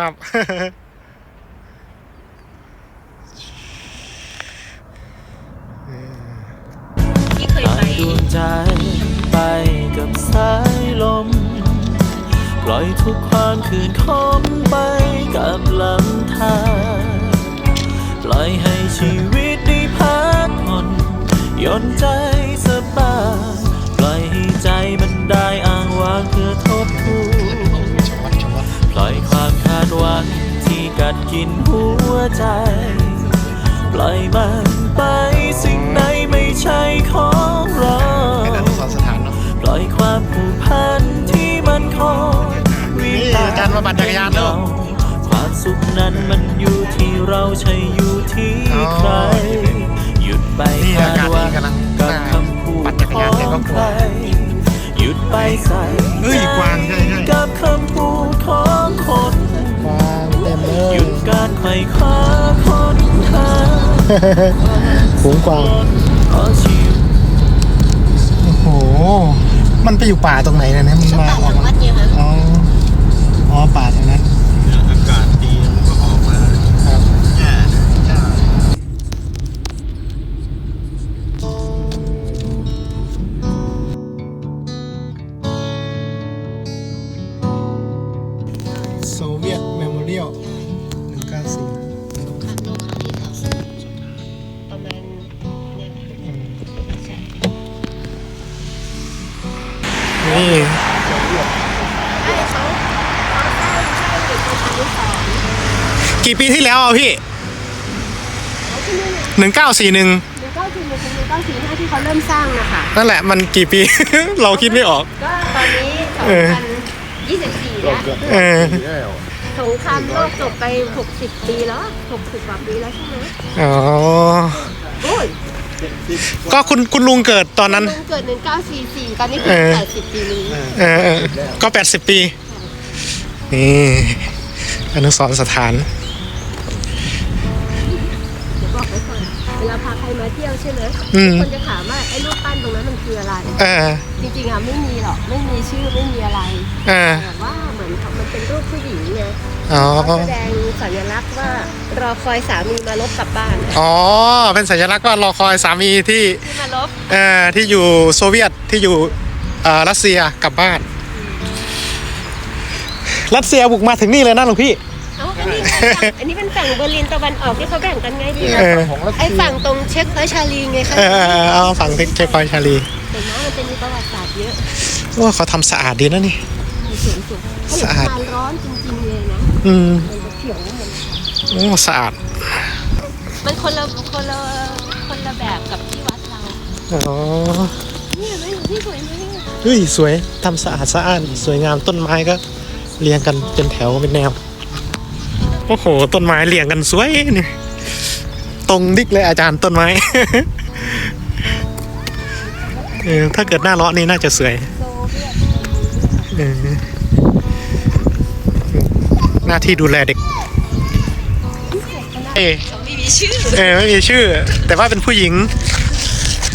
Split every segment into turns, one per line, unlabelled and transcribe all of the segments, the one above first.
ครับ
ที่เคยไป
ดวงใจไปกับสายลม ปล่อยทุกความคืนคมไปกับลำธารปล่อยให้ชีวิตได้พักผ่อนหย่อนใจ กัดกินหัวใจ ปล่อยมันไปสิ่งไหนไม่ใช่ของเรา
เป็นอนุสรณ์สถานเนาะ
ปล่อยความผูกพันที่มันคอยวิ่ง
นี่อาจารย์มาปั่นจักรยานแล้ว
ความสุขนั้นมันอยู่ที่เราใช่อยู่ที่
อ๋อ
ใคร หยุดไป
นี่
คา
อา
ด
กาศ
หวัง
ดีกำลัง
กับคำพูด
ปั่นจักรยานในครอบครัว
ของใหยุดไปใส่
เอ้ยกวางใช่ใช่
กับคำพูดของคน ไขว่คว้าค้นหา
ฝูงกวาง
ขอชีวิต
โอ้โห มันไปอยู่ป่าตรงไหนนะเนี่ยมันมา
ป่าหลังวัดเนี่ยค่ะ
อ๋อ อ๋อป่าตรงนั้น กี่ปีที่แล้วอะพี่
เขาที่นี่
หนึ่งเก้าสี่หนึ่ง
หนึ่งเก้าสี่หนึ่งถึงหนึ่งเก้าสี่ห้าที่เขาเริ่มสร้างนะคะ
นั่นแหละมันกี่ปี เราคิดไม่ออก
ก็ตอนนี้สอง
เออ
พันยี่สิบสี่แล้ว
เออ
สงครามโลกจบไปหกสิบปีแล้วหกสิบกว่าปีแล้วใช่ไหม
อ๋อ
โอ้ย
ก็คุณคุณลุงเกิดตอนนั้น
ลุงเกิดหนึ่งเก้าสี่สี่ตอนนี้
เอ
คือ
อ
แปดสิบปีนี้
เออเออก็แปดสิบปีนี่อนุสรณ์สถาน
เดี๋ยว บอกไว้ก่อนเวลาพาใครมาเที่ยวใช่ไหม
อืม
คนจะถามว่าไอ้รูปปั้นตรงนั้นมันคืออะไร
เออ
จริงๆอะไม่มีหรอกไม่มีชื่อไม่มีอะไร
เออ
แต่ว่าเหมือนมันเป็นรูปผู้หญิงไง
อ๋อ
เขาแสดงสัญลักษณ์ว่ารอคอยสามีมาลบกลับบ้านอะ
อ๋อเป็นสัญลักษณ์ว่ารอคอยสามีที่
ที่มาลบ
เอ่อที่อยู่โซเวียตที่อยู่เอ่อรัสเซียกลับบ้าน รัสเซียบุกมาถึงนี่เลยนะหลวงพี่
เอ้าอันนี้เป็นฝั่งอันนี้เป็นฝั่งเบอร์ลินตะวันออกที่เขาแบ่งกันไงดี
เออ
ไอ้ฝั่งตรงเช็คเอชาลีไงคะ
เออเออเออเอาฝั่งเทคเชคอยชาลี
เห็นไหมมันจะมีประวัติศาสตร์เยอะ
ว่าเขาทำสะอาดดีนะนี่
มีสวนสวนถ้า
สะอาด
มันร้อนจริงๆเลยนะ
อืม
มันจะเขียวเหมือน
โอ้สะอาด
มันคนละคนละคนละแบบกับที่วัดเรา
อ๋อ
เนี่ยไม่ที่สวยไหมเนี่ย
เฮ้ยสวยทำสะอาดสะอ้านสวยงามต้นไม้ก็ เรียงกันเป็นแถวเป็นแนว โอ้โห ต้นไม้เรียงกันสวยนี่ตรงดิกเลยอาจารย์ต้นไม้เออถ้าเกิดหน้าร้อนนี่น่าจะสวย
โซเวียต
เออหน้าที่ดูแลเด็ก เอ
เขาไม่มีชื่อ
เออไม่มีชื่อ แต่ว่าเป็นผู้หญิง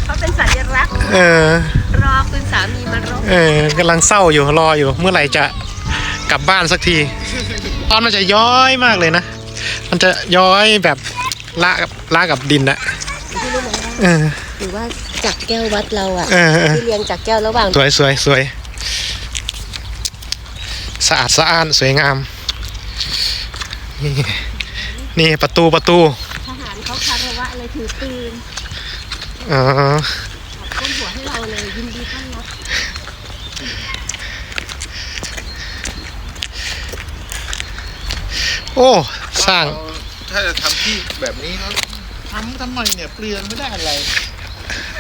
เขาเป็นสัญลักษณ์
เออ
รอคุณสามีมาลบ
เออกำลังเศร้าอยู่รออยู่ เมื่อไหร่จะกลับบ้านสักที ตอนมันจะย้อยมากเลยนะ มันจะย้อยแบบละกับละกับดินอะ
ที่รู้ไหมว่า
เออ
หรือว่าจักแก้ววัดเราอะ
เออเออ
ที่เรียงจากแก้วระหว่าง
สวยสวยสวยสะอาดสะอ้านสวยงาม นี่นี่ประตูประตู
ทหารเขาคารวะเลยถือปืน
อ๋อ
ก้มหัวให้เราเลยยินดีต้อนรับ
โอ้สร้าง
ถ้าจะทำที่แบบนี้เขาทำทำไมเนี่ยเปลืองไม่ได้อะไร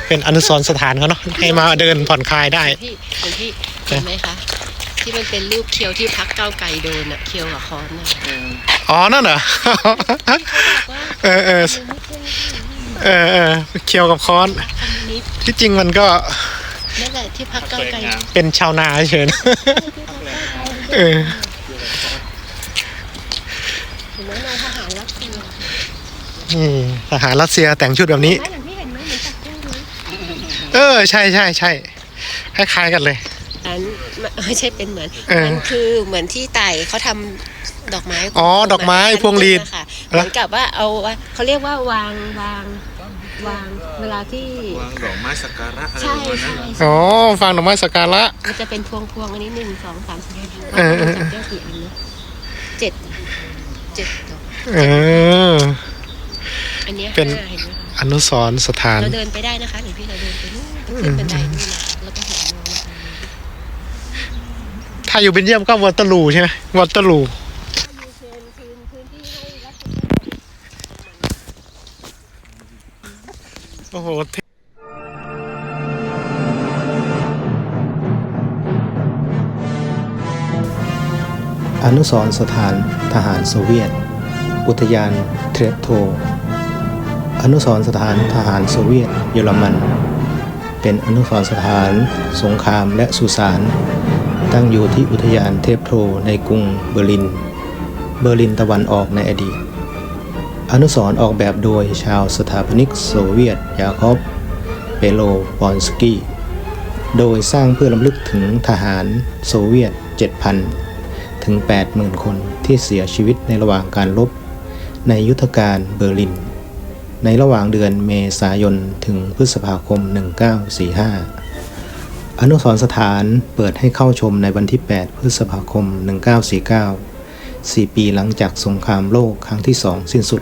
เป็นอนุสรณ์สถานเขาเนาะให้มาเดินผ่อนคลายได้
พี่ของพี่เห็นไหมคะ ที่มันเป็นรูปเคียวที่พักเก้าวไก่โดนอะเคียวกับคอนน่ะ
อ๋อ นั่นเหรอ
บอกว่า
เออเออ
มันไม่ใช่
เออเออเคียวกับค้อน
คอมมิวนิสต์
ที่จริงมันก็
นั่นแหละที่พักเก้าวไก่
เป็นชาวนาเฉยๆนะเออ
เห็นไหมนายทหารรัสเซีย
นี่ทหารรัสเซียแต่งชุดแบบนี้
ไม่หลังพี่เห็นไหมเหมือนจักแก้วเลย
เออ ใช่ใช่ใช่คล้ายๆกันเลย
เอันไม่ใช่เป็นเหมือน
เออ
มันคือเหมือนที่ไต่เขาทำดอกไม้
อ๋อดอกไม้พวงหรีด
ค่ะเหมือนกับว่าเอาว่าเขาเรียกว่าวางวางวางเวลาที่
วางดอกไม้สักการะอะไร
ใช่
ประมาณนั้
ใช่
น
ใช่
อ๋อฟังดอกไม้สักการะ
มันจะเป็นพวงพวงๆอันนี้หนึ่งสองสามสี่
เออเออ
จับได้กี่อันนะเจ็ดเจ็ดดอก
เออ
อันเนี้ย
เป็น
ห้าเห็นไหมคะ
อนุสรณ์สถาน
เราเดินไปได้นะคะหรือพี่เราเดินไปนู่นขึ้นบันไดนู่นนะคะแล้วก็หันมองมาทางนี้
ถ้าอยู่เบนเยียมก็วอเตอร์ลูใช่ไหมวอเตอร์ลูโอ้โหเท่อนุสรณ์สถานทหารโซเวียต อุทยานเทรปโท อนุสรสถานทหารโซเวียตเยอรมัน เป็นอนุสรสถานสงครามและสุสาน ตั้งอยู่ที่อุทยานเทพโทในกรุงเบอร์ลิน เบอร์ลินตะวันออกในอดีต อนุสร์ออกแบบโดยชาวสถาปนิกโซเวียต ยาคอบ เปโลปอนสกี้ โดยสร้างเพื่อลำลึกถึงทหารโซเวียต 7,000ถึง 80,000 คนที่เสียชีวิตในระหว่างการรบ ในยุทธการเบอร์ลิน ในระหว่างเดือนเมษายนถึงพฤษภาคม 1945 อนุสรสถานเปิดให้เข้าชมในวันที่ 8 พฤษภาคม 1949 4 ปีหลังจากสงครามโลกครั้งที่2สิ้นสุด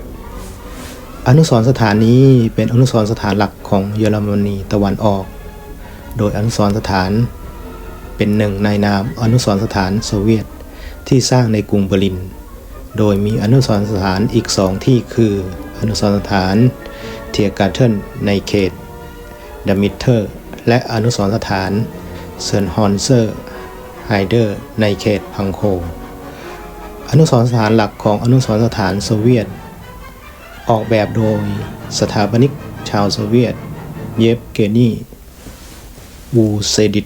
อนุสรสถานนี้เป็นอนุสรสถานหลักของเยอรมนีตะวันออก โดยอนุสรสถานเป็นหนึ่งในนามอนุสรสถานโซเวียตที่สร้างในกรุงเบอร์ลิน โดยมีอนุสรณ์สถานอีกสองที่คืออนุสรณ์สถานเทียการ์เทนในเขตดัมมิเทอร์ และอนุสรณ์สถานเซนฮอนเซอร์ไฮเดอร์ในเขตพังโค อนุสรณ์สถานหลักของอนุสรณ์สถานโซเวียต ออกแบบโดยสถาปนิกชาวโซเวียต เยฟเกนีวูเซดิต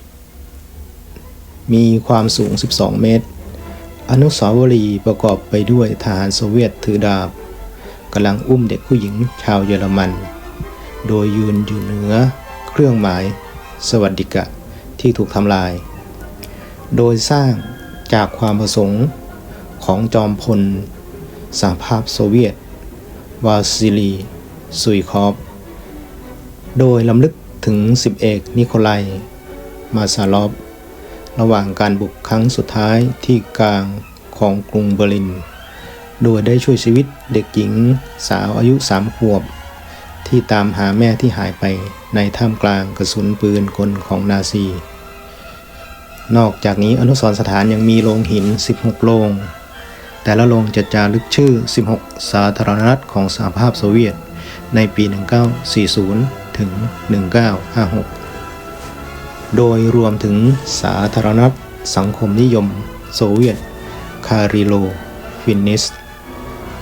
มีความสูง 12 เมตร อนุสาวรีย์ประกอบไปด้วยทหารโซเวียตถือดาบกำลังอุ้มเด็กผู้หญิงชาวเยอรมัน โดยยืนอยู่เหนือเครื่องหมายสวัสดิกะที่ถูกทำลาย โดยสร้างจากความประสงค์ของจอมพลสหภาพโซเวียต วาซิลี ซุยคอฟ โดยลำลึกถึงสิบเอกนิโคไล มาซาลอฟ ระหว่างการบุกครั้งสุดท้ายที่กลางของกรุงเบอร์ลิน โดยได้ช่วยชีวิตเด็กหญิงสาวอายุสามขวบ ที่ตามหาแม่ที่หายไปในท่ามกลางกระสุนปืนกลของนาซี นอกจากนี้อนุสรณ์สถานยังมีโรงหิน 16 โรง แต่ละโรงจะจารึกชื่อ 16 สาธารณรัฐของสหภาพโซเวียต ในปี 1940 ถึง 1956 โดยรวมถึงสาธารณรัฐสังคมนิยม โซเวียต คาริโล ฟินนิส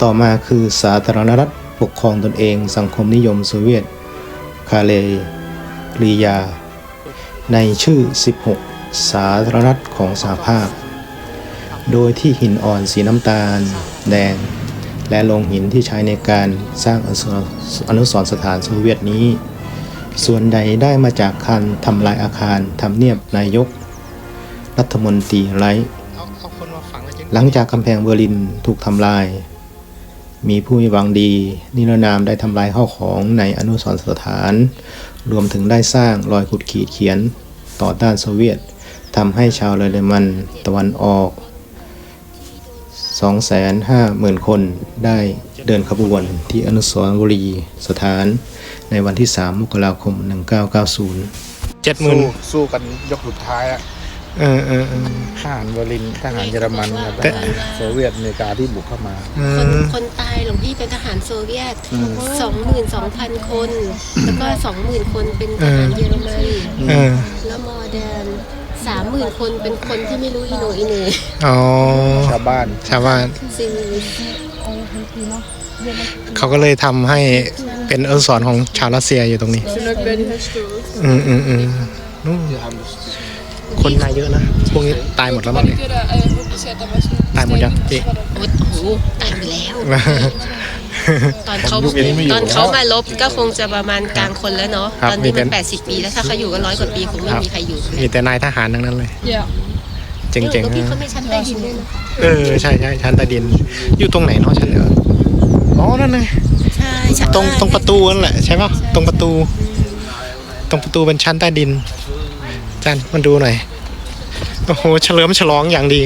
ต่อมาคือสาธารณรัฐปกครองตนเองสังคมนิยมโซเวียต คาเลรียา ในชื่อ 16 สาธารณรัฐของสหภาพ โดยที่หินอ่อนสีน้ำตาล แดง และโลงหินที่ใช้ในการสร้างอนุสรณ์อนุสรณ์สถานโซเวียตนี้ ส่วนใดได้มาจากการทำลายอาคารทำเนียบนายก รัฐมนตรีไร้หลังจากกำแพงเบอร์ลินถูกทำลาย มีผู้มีหวังดี นิรนามได้ทำลายข้าวของในอนุสรณ์สถาน รวมถึงได้สร้างรอยขุดขีดเขียนต่อต้านโซเวียตทำให้ชาวเยอรมันตะวันออก 250,000 คนได้เดินขบวนที่อนุสรณ์บุรีย์สถานในวันที่ 3 มกราคม 1990เจ็ดหมื่น
สู้สู้กันยกสุดท้ายอะ
เออเออเออ
ทหารเบอร์ลินทหารเยอรมันกับท
แต่
หารโซเวียตอเมริกาที่บุกเข้ามา
อื
คน
ม
คนตายหลวงพี่เป็นทหารโซเวียตสองหมื่นสองพันคน แล้วก็สองหมื่นคนเป็นทหารเยอรมัน
เออ
แล้วมอร์แดน สามหมื่นคนเป็นคนที่ไม่รู้อีโหนอีเหน่
อ๋อ
ชาวบ้าน
ชาวบ้าน
ซีวิล
เขาก็เลยทำให้เป็นอนุสรณ์ของชาวรัสเซียอยู่ตรงนี้อืมอืมอืมนู่นคนมาเยอะนะ พวกนี้ตายหมดแล้วมั้งเนี่ยตายหมดยังพี่
โอ้โหตายไปแล้ว ตอนเขา
ยุคนี้ไม่อยู่
ตอนเขามาลบก็คงจะประมาณกลางคนแล้วเนาะ
ครับ
ตอนนี้
มีแต่
มันแปดสิบปีแล้วถ้าเขาอยู่กันร้อยกว่าปีคงไม่มีใครอยู่
มีแต่นายทหารทั้งนั้นเลย เจ๋ง
แล้วพี่
ๆ
เขา
นะ
ไม่ชั้นใต้ดินด้วยนะ
เออใช่ใช่ชั้นใต้ดิน อยู่ตรงไหนเนาะชั้นเอออ๋อนั่นไง
ใช่ชั้น
ตรง
ใต้
ตรงประตูนั่นแหละใช่ปะตรงประตู ตรงประตูเป็นชั้นใต้ดินจันมันดูหน่อยโอ้โหเฉลิมฉลองอย่างดี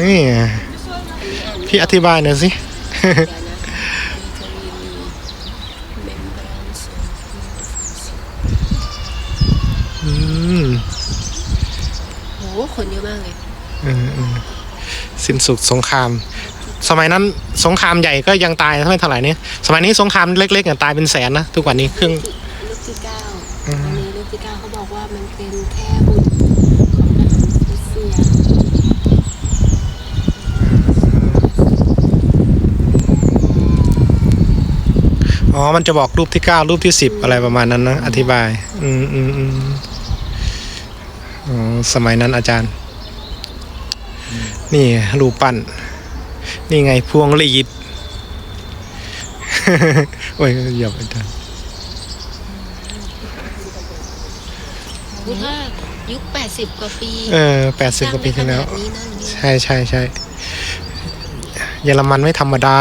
นี่พี่อธิบายหน่อยสิ อืม
โอ้โหคนเยอะมากเลย
อืมอืมสิ้นสุดสงคราม สมัยนั้นสงครามใหญ่ก็ยังตายไม่เท่าไหร่นี่สมัยนี้สงครามเล็กๆเนี่ยตายเป็นแสนนะทุกวันนี้เครื่อง
ลูกที่เก้า
อืม
อันนี้ลูกที่เก้าเขาบอกว่ามันเป็นแค่บุตรของทหารรัสเซีย
อ๋อ มันจะบอกรูปที่เก้ารูปที่สิบอะไรประมาณนั้นนะ อธิบาย อืมอืมอืมอ๋อ สมัยนั้นอาจารย์ นี่รูปปั้น นี่ไงพวงหลีดโอ้ยอย่าไปดัน
นี่ก็ยุคแปดสิบกว่าปี
เออแปดสิบกว่าปีที่แล้ว
สร้างได้ขนาดนี้นั่นนี่
ใช่ใช่ใช่เยอรมันไม่ธรรมดา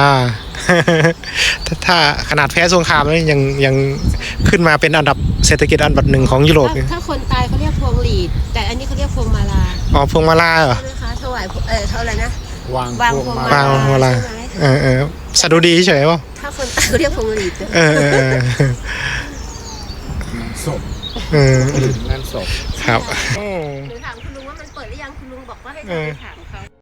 ถ้าถ้าขนาดแพ้สงครามแล้วยังยังขึ้นมาเป็นอันดับเศรษฐกิจอันดับหนึ่งของยุโรป
ถ้า
เนี่ย
ถ้าคนตายเขาเรียกพวงหลีด แต่อันนี้เขาเรียกพวงมาลา
อ๋อพวงมาลาเหรอ
ใช่ไหมคะถวายพวงเออเท่าไหร่นะ
วาง
วาง
พวง
พวง
มา
มา
วางพวงมาลา
ใช่ไหม
เออเออสะดุดีเฉยๆป่ะ
ถ้าคนตายเขาเรียกพวงหลีด
เออเออเออ
ศพ
เออ
งานศพ
ครับ
หนูถามคุณลุงว่ามันเปิดหรือยังคุณลุงบอกว่าให้
เออ
ถาม